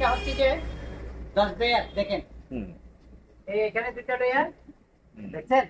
এইটা হচ্ছে যে দশ ডয়ার দেখেন। হুম। এই এখানে দুইটা ডয়ার দেখছেন?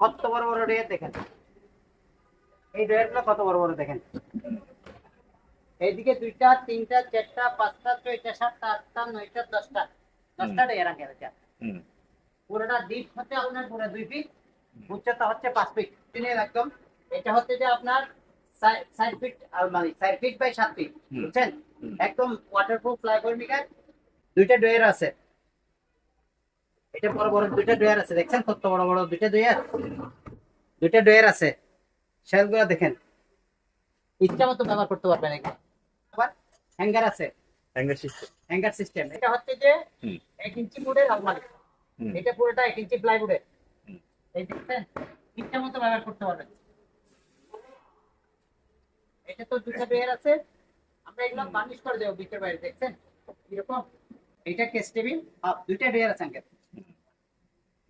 কত বড় বড় ডয়ার দেখেন? এই ডয়ারগুলো কত বড় বড় দেখেন? এইদিকে দুইটা তিনটা চারটা পাঁচটা ছয়টা সাতটা আটটা নয়টা দশটা। দশটা আগে হুম। পুরোটা ডিপ হচ্ছে আপনার পুরো দুই ফিট উচ্চতা হচ্ছে পাঁচ ফিট একদম? এটা হচ্ছে যে আপনার সাইড ফিট আলমারি সাইড ফিট বাই সাত ফিট বুঝছেন? একদম ওয়াটারপ্রুফ ফ্লাইওভার মিটার দুইটা আছে। এটা বড় বড় দুইটা আছে দেখছেন কত বড় বড় দুইটা দুইটা আছে। শেলগুলো দেখেন। ইচ্ছা মতো ব্যবহার করতে পারবেন এখানে আবার হ্যাঙ্গার আছে। হ্যাঙ্গার সিস্টেম হ্যাঙ্গার সিস্টেম এটা হচ্ছে যে এক ইঞ্চি বোর্ডের আলমারি। এটা পুরোটা এক ইঞ্চি প্লাইউডের এই দেখছেন? ইচ্ছা মতো ব্যবহার করতে পারবেন। এটা তো দুটো ডোয়ার আছে। আমরা এগুলো বার্নিশ করে দেবো ভিতরে বাইরে, দেখছেন? এরকম। এটা কেস টেবিল দুইটা ডোয়ার আছে আঙ্কেল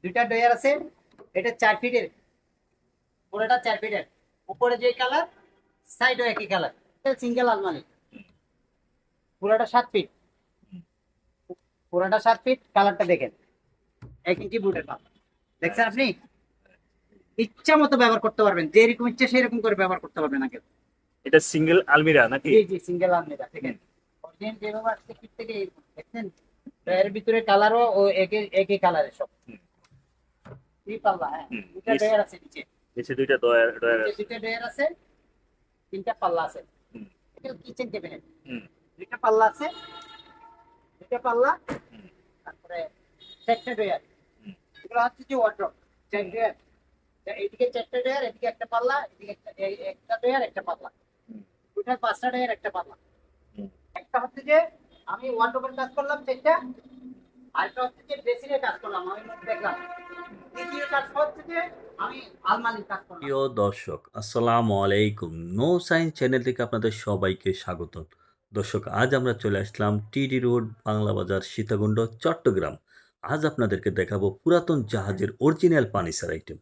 দুইটা ডোয়ার আছে। এটা চার ফিটের পুরোটা চার ফিটের উপরে যে কালার সাইডও একই কালার সিঙ্গেল আলমারি। পুরোটা সাত ফিট পুরোটা সাত ফিট কালারটা দেখেন। এক ইঞ্চি বুটের পাত দেখছেন আপনি? ইচ্ছা মতো ব্যবহার করতে পারবেন। যেরকম ইচ্ছা সেরকম করে ব্যবহার করতে পারবেন আগে এটা সিঙ্গেল আলমিরা নাকি? জি জি সিঙ্গেল আলমিরা দেখেন অরিজিনাল যেভাবে আসছে ফিট থেকে তো এর ভিতরে কালারও ও একই একই কালারের সব। এই পাল্লা হ্যাঁ দুটা ডয়ার আছে নিচে। নিচে দুইটা ডয়ার ডয়ার আছে। দুটা ডয়ার আছে তিনটা পাল্লা আছে। এটা কিচেন ক্যাবিনেট হুম। দুইটা পাল্লা আছে দুইটা পাল্লা তারপরে চারটে ডয়ার। এগুলো হচ্ছে যে ওয়ার্ড্রপ চার ডয়ার। এইদিকে চারটে ডয়ার এদিকে একটা পাল্লা এদিকে একটা একটা ডয়ার একটা পাল্লা। টোটাল পাঁচটা ডয়ার একটা হুম। একটা হচ্ছে যে আমি ওয়ার্ড্রপের কাজ করলাম আরেকটা হচ্ছে যে ড্রেসিং এর কাজ করলাম আমি দেখলাম। প্রিয় দর্শক আসসালামু আলাইকুম। নো সায়েন্স চ্যানেল থেকে আপনাদের সবাইকে স্বাগত দর্শক আজ আমরা চলে আসলাম টিডি রোড বাংলা বাজার সীতাকুণ্ড চট্টগ্রাম। আজ আপনাদেরকে দেখাবো পুরাতন জাহাজের অরিজিনাল পানিসার আইটেম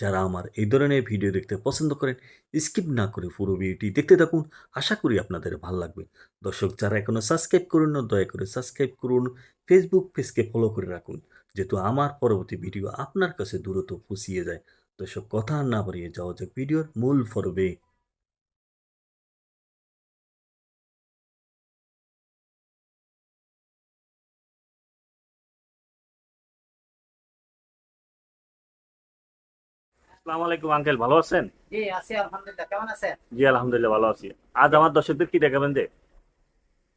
যারা আমার এই ধরনের ভিডিও দেখতে পছন্দ করেন স্কিপ না করে পুরো ভিডিওটি দেখতে থাকুন। আশা করি আপনাদের ভালো লাগবে। দর্শক, যারা এখনও সাবস্ক্রাইব করুন না, দয়া করে সাবস্ক্রাইব করুন। ফেসবুক পেজকে ফলো করে রাখুন, যেহেতু আমার পরবর্তী ভিডিও আপনার কাছে দ্রুত পৌঁছিয়ে যায়। দর্শক, কথা না বাড়িয়ে যাওয়া যাক ভিডিওর মূল পর্বে। আসসালামু আলাইকুম আঙ্কেল ভালো আছেন? জি আছি আলহামদুলিল্লাহ। কেমন আছেন? জি আলহামদুলিল্লাহ ভালো আছি। আজ আমার দর্শকদের কি দেখাবেন যে?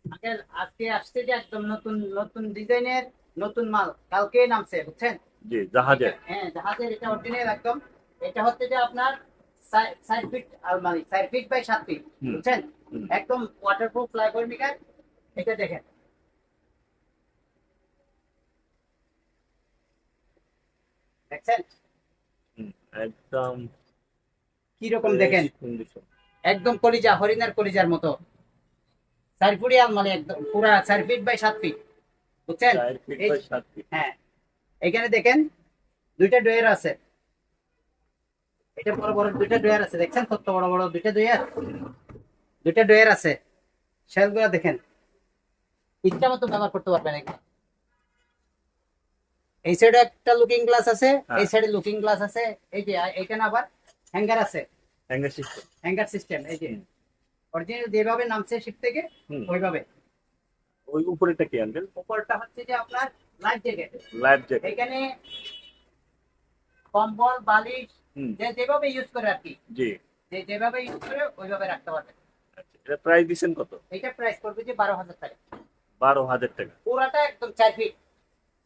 আঙ্কেল আজকে আসছে যে একদম নতুন নতুন ডিজাইনের নতুন মাল। কালকে নামছে বুঝছেন? জি জাহাজে হ্যাঁ জাহাজের এটা অরিজিনাল একদম। এটা হচ্ছে যে আপনার সাইড ফিট আলমারি সাইড ফিট বাই সাত ফিট বুঝছেন? একদম ওয়াটারপ্রুফ ফ্লাইওভার মিটার এটা দেখেন। দেখছেন? একদম কি রকম দেখেন? একদম কলিজা হরিণের কলিজার মতো। চার ফুটি আলমারি একদম পুরা চার ফিট বাই সাত ফিট। বুঝছেন? হ্যাঁ। এখানে দেখেন দুইটা ডোয়ার আছে। এটা বড় বড় দুইটা ডোয়ার আছে। দেখছেন কত বড় বড় দুইটা ডোয়ার দুইটা ডোয়ার আছে। শেলগুলো দেখেন। ইচ্ছা মতো ব্যবহার করতে পারবেন এখানে। এই সাইডে একটা লুকিং গ্লাস আছে হ্যাঁ। এই সাইডে লুকিং গ্লাস আছে এই যে এখানে আবার হ্যাঙ্গার আছে। হ্যাঙ্গার সিস্টেম হ্যাঙ্গার সিস্টেম এই যে। অরিজিনাল যেভাবে নামছে শিপ থেকে ওইভাবে। ওই উপরেটা কি আঙ্কেল উপরটা হচ্ছে যে আপনার লাইফ জ্যাকেট লাইফ জ্যাকেট এখানে কম্বল বালিশ যে যেভাবে ইউজ করে আর কি। জি। যে যেভাবে ইউজ করে ওইভাবে রাখতে পারবে আচ্ছা, এটা প্রাইস দিচ্ছেন কত? এটা প্রাইস করবে যে বারো হাজার টাকা। বারো হাজার টাকা। পুরাটা একদম চার ফিট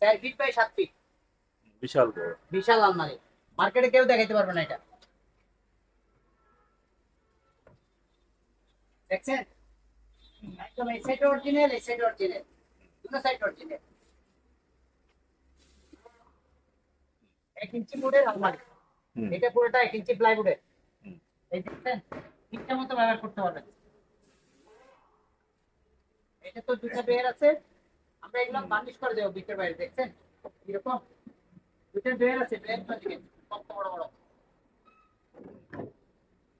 চার ফিট বাই সাত ফিট বিশাল বড়। বিশাল আলমারি। মার্কেটে কেউ দেখাইতে পারবে না এটা। দেখছেন? একদম এই সাইড অরিজিনাল এই সাইড অরিজিনাল দুটো সাইড অরিজিনাল এক ইঞ্চি বোর্ডের আলমারি। এটা পুরোটা এক ইঞ্চি প্লাইউডের। এই দেখছেন? ঠিকঠাক মতো ব্যবহার করতে পারবেন। এটা তো দুটো ডোয়ার আছে। আমরা এগুলো বার্নিশ করে দেবো বাইরে দেখছেন? এরকম। ডোয়ার আছে ডোয়ারগুলো দেখেন কত বড় বড়।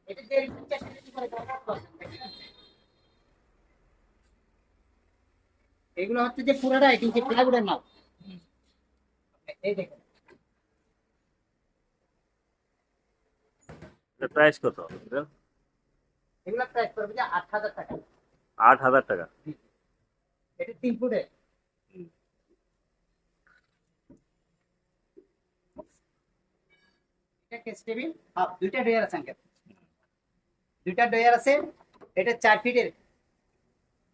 এটা যে এরকম চেষ্টা করে? এগুলো হচ্ছে যে পুরোটা প্লাইউডের মাল। এই দেখেন। প্রাইস কত? এগুলো প্রাইস পড়বে যে আট হাজার টাকা। আট হাজার টাকা। এটা তিন ফুটের। এটা কেস টেবিল হাফ দুইটা ডয়ার আছে আঙ্কেল দুইটা ডয়ার আছে এটা চার ফিটের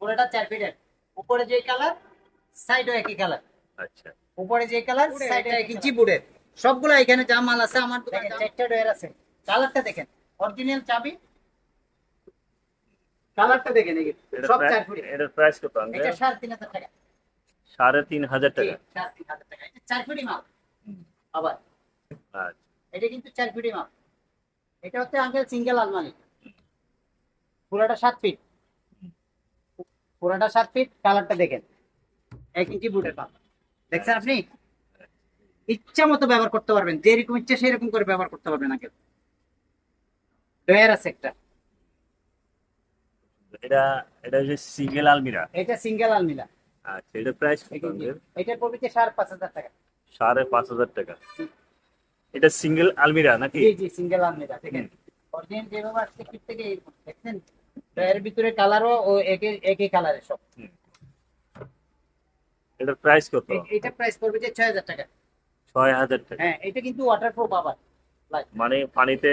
পুরোটা চার ফিটের উপরে যে কালার সাইডও একই কালার আচ্ছা। উপরে যে কালার সাইডে এক ইঞ্চি বুড়ের সবগুলো এখানে যা মাল আছে আমার দোকানে চারটা ডয়ার আছে। কালারটা দেখেন। অরিজিনাল চাবি। কালারটা দেখেন এই এটা সব চার ফুটের এটার প্রাইস কত এটা আঙ্কেল সাড়ে তিন হাজার টাকা। সাড়ে তিন হাজার টাকা। সাড়ে তিন হাজার টাকা। এটা চার ফুটি মাল। আবার। আচ্ছা। এটা কিন্তু চার ফুটি মাপ। এটা হচ্ছে আঙ্কেল সিঙ্গেল আলমারি পুরোটা সাত ফিট পুরোটা সাত ফিট কালারটা দেখেন। এক ইঞ্চি বুটের পাল দেখছেন আপনি? ইচ্ছা মতো ব্যবহার করতে পারবেন। যেরকম ইচ্ছা সেরকম করে ব্যবহার করতে পারবেন আঙ্কেল ডয়ার আছে একটা। এটা এটা হচ্ছে সিঙ্গেল আলমিরা এটা সিঙ্গেল আলমিরা আচ্ছা এটা প্রাইস এটা পড়বে যে সাড়ে পাঁচ হাজার টাকা। সাড়ে পাঁচ হাজার টাকা। এটা সিঙ্গেল আলমিরা নাকি? জি জি সিঙ্গেল আলমিরা দেখেন। অরিজিনাল যেভাবে আসছে কিট থেকে দেখছেন? এর ভিতরে কালারও ও একই একই কালারের সব। এটার প্রাইস কত? এটা প্রাইস পড়বে যে ছয় হাজার টাকা। ছয় হাজার টাকা। হ্যাঁ এটা কিন্তু ওয়াটারপ্রুফ আবার মানে পানিতে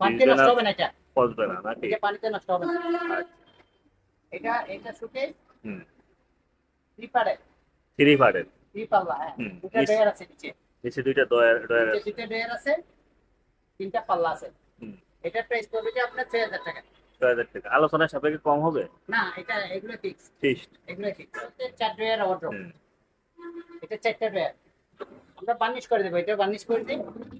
পানিতে নষ্ট হবে না এটা। পচবে না নাকি? এটা পানিতে নষ্ট হবে না। এটা এটা শুকে হুম। থ্রি পারে থ্রি পার্টের থ্রি পাল্লা হ্যাঁ। হুম, দুটা আছে নিচে। নিচে দুইটা ডয়ার ডয়ার আছে। দুটা ডয়ার আছে তিনটা পাল্লা আছে। এটা প্রাইস পড়বে যে আপনার ছয় হাজার টাকা? ছয় হাজার টাকা। আলোচনার সাপেক্ষে কম হবে? না এটা এগুলো ফিক্স ফিক্সড এগুলো ফিক্স চার ডয়ার অর্ডার এটা চারটা ডয়ার আমরা বার্নিশ করে দেবো। এটা বার্নিশ করে দিই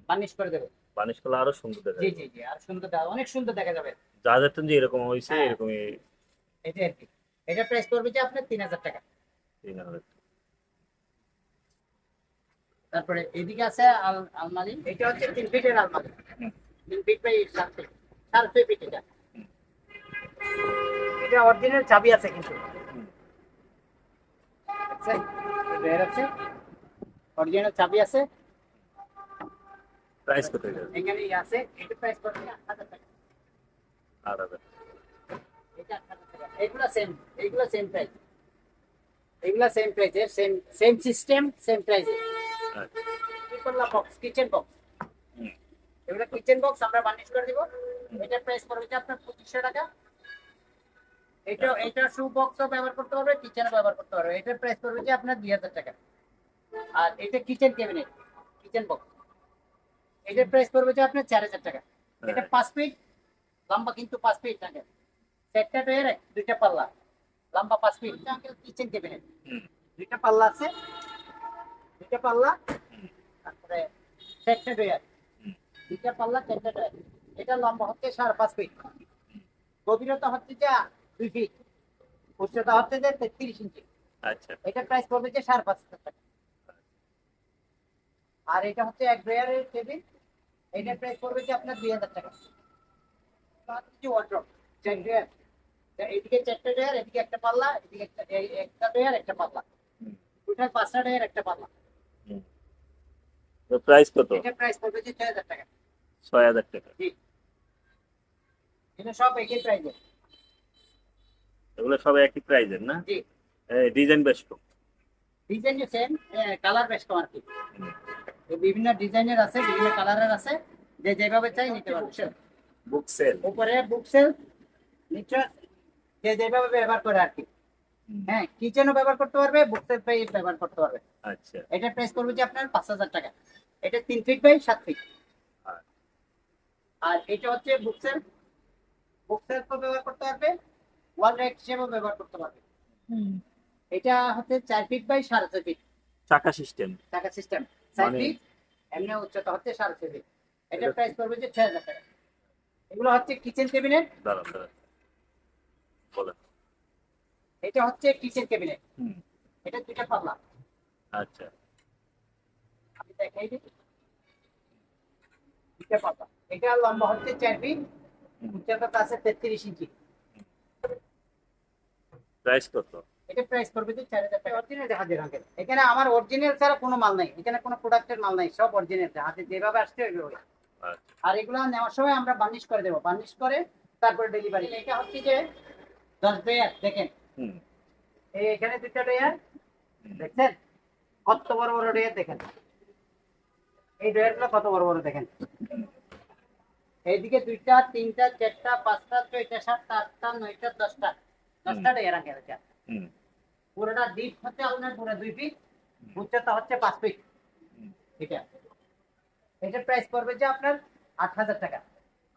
বার্নিশ করে দেবো। বানিশ করলে আরও সুন্দর দেখা জি। জি জি আর সুন্দর দেখা অনেক সুন্দর দেখা যাবে। যে এরকম হয়েছে হ্যাঁ। এরকমই এটা আর কি। এটা প্রাইস পড়বে যে আপনার তিন হাজার টাকা? তিন হাজার টাকা। তারপরে এদিকে আছে আলমারি। এটা হচ্ছে তিন ফিটের আলমারি। তিন ফিট বাই সাত ফিট। সাড়ে ছয় ফিট এটা এটা অরিজিনাল চাবি আছে কিন্তু। বের আছে অরিজিনাল চাবি আছে। প্রাইস কত এটা? এখানেই আছে। এটা প্রাইস আট হাজার টাকা। হাজার। এটা টাকা। এগুলা সেম এগুলা সেম প্রাইস এগুলা সেম প্রাইসের সেম সেম সিস্টেম সেম প্রাইসে বক্স কিচেন বক্স এগুলো কিচেন বক্স আমরা বার্নিশ করে দিব। এটা প্রাইস পড়বে আপনার পঁচিশশো টাকা। এটা এটা শু বক্সও ব্যবহার করতে পারবে কিচেনও ব্যবহার করতে পারবে। এটার প্রাইস পড়বে যে আপনার দুই হাজার টাকা। আর এটা কিচেন ক্যাবিনেট কিচেন বক্স এটার প্রাইস পড়বে যে আপনার চার হাজার টাকা। এটা হ্যাঁ। পাঁচ ফিট লম্বা কিন্তু পাঁচ ফিট থাকে। দুইটা পাল্লা। লম্বা পাঁচ ফিট কিচেন ক্যাবিনেট দুইটা পাল্লা আছে। দুইটা পাল্লা তারপরে চারটা ডয়ার দুইটা পাল্লা চারটা ডয়ার এটা লম্বা হচ্ছে সাড়ে পাঁচ ফিট গভীরতা হচ্ছে যে দুই ফিট উচ্চতা হচ্ছে যে তেত্রিশ ইঞ্চি আচ্ছা। এটা প্রাইস পড়বে যে সাড়ে পাঁচ হাজার টাকা। আর এটা হচ্ছে এক ডয়ারের টেবিল এটার প্রাইস পড়বে যে আপনার দুই হাজার টাকা। ওয়ার্ড্রপ চার এদিকে চারটা এদিকে একটা পাল্লা এদিকে একটা একটা পাল্লা। টোটাল পাঁচটা ডয়ার একটা পাল্লা। প্রাইস কত? এটা প্রাইস পড়বে যে ছয় হাজার টাকা। ছয় হাজার টাকা। জি। এটা সব একই প্রাইসে এগুলো সব একই প্রাইজের না? জি। ডিজাইন বেশ কম। ডিজাইন সেম কালার বেশ কম আর কি। বিভিন্ন ডিজাইনের আছে বিভিন্ন কালারের আছে। যে যেভাবে চাই নিতে পারবে বুক সেল উপরে বুক সেল নিচে যে যেভাবে ব্যবহার করে আর কি। হ্যাঁ কিচেনও ব্যবহার করতে পারবে বুক সেল ব্যবহার করতে পারবে। আচ্ছা। এটা প্রাইস করবে যে আপনার পাঁচ হাজার টাকা। এটা তিন ফিট বাই সাত ফিট আর? এটা হচ্ছে বুক সেল বুক সেল ব্যবহার করতে পারবে ওয়াল রেক হিসেবেও ব্যবহার করতে পারবে। এটা হচ্ছে চার ফিট বাই সাড়ে ছয় ফিট চাকা সিস্টেম টাকা সিস্টেম চার মানে- ফিট এমনি উচ্চতা হচ্ছে সাড়ে ছয় ফিট এটা প্রাইস পড়বে যে ছয় হাজার টাকা। এগুলো হচ্ছে কিচেন ক্যাবিনেট দাঁড়ান দাঁড়ান বলেন। এটা হচ্ছে কিচেন ক্যাবিনেট। এটা দুইটা পাল্লা। আচ্ছা। আমি দেখাই দিই। দুইটা পাল্লা। এটা লম্বা হচ্ছে চার ফিট উচ্চতা আছে তেত্রিশ ইঞ্চি। প্রাইস কত? এটা প্রাইস পড়বে যে চার হাজার টাকা। অরিজিনাল জাহাজের আঙ্কেল এখানে আমার অরিজিনাল ছাড়া কোনো মাল নাই। এখানে কোনো প্রোডাক্টের মাল নাই সব অরিজিনাল জাহাজে যেভাবে আসছে ওইভাবে। আচ্ছা। আর এগুলো নেওয়ার সময় আমরা বার্নিশ করে দেবো। বার্নিশ করে তারপরে ডেলিভারি এটা হচ্ছে যে দশ ডেয়ার দেখেন। এই এখানে দুইটা ডেয়ার দেখছেন? কত বড় বড় ডেয়ার দেখেন? এই ডেয়ারগুলো কত বড় বড় দেখেন? এইদিকে দুইটা তিনটা চারটা পাঁচটা ছয়টা সাতটা আটটা নয়টা দশটা। দশটা ডেয়ার আগে হুম। পুরোটা ডিপ হচ্ছে আপনার পুরো দুই ফিট উচ্চতা হচ্ছে পাঁচ ফিট। এটা। এটার প্রাইস পড়বে যে আপনার আট হাজার টাকা।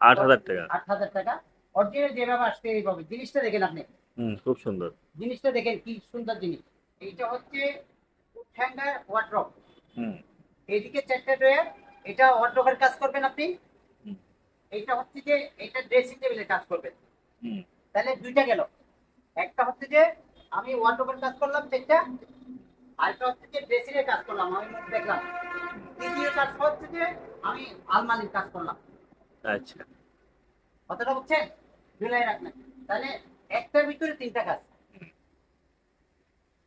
আট হাজার টাকা। আট হাজার টাকা। অরিজিনাল যেভাবে আসছে এইভাবে। জিনিসটা দেখেন আপনি। হুম খুব সুন্দর। জিনিসটা দেখেন কি সুন্দর জিনিস। এইটা হচ্ছে হ্যাঙ্গার ওয়ার্ড্রপ হুম। এইদিকে চারটা ড্রয়ার এটা ওয়ার্ড্রপের কাজ করবেন আপনি। এইটা হচ্ছে যে এটা ড্রেসিং টেবিলের কাজ করবেন। হুম। তাহলে দুইটা গেল। একটা হচ্ছে যে আমি ওয়ার্ড্রপের কাজ করলাম চারটা আরেকটা হচ্ছে যে ড্রেসিং এর কাজ করলাম আমি দেখলাম। তৃতীয় কাজ হচ্ছে যে আমি আলমারির কাজ করলাম। আচ্ছা। কতটা বুঝছেন? জুলাই রাখবেন। তাহলে একটার ভিতরে তিনটা কাজ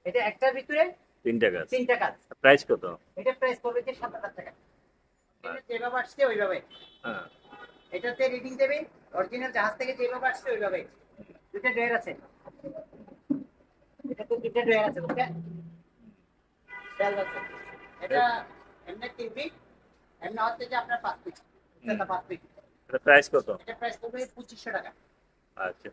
এটা একটার ভিতরে তিনটা কাজ তিনটা কাজ প্রাইস কত? এটা প্রাইস পড়বে যে সাত হাজার টাকা। যেভাবে আসছে ওইভাবে। হ্যাঁ। এটাতে রিডিং দেবে অরিজিনাল জাহাজ থেকে যেভাবে আসছে ওইভাবে। দুটা ড্রয়ার আছে। এটা তো দুটা ড্রয়ার আছে রাখছেন। এটা এমনি তিন ফিট এমনি হচ্ছে যে আপনার পাঁচ ফিট পাঁচ ফিট এটা প্রাইস কত? এটা প্রাইস পড়বে পঁচিশশো টাকা। আচ্ছা।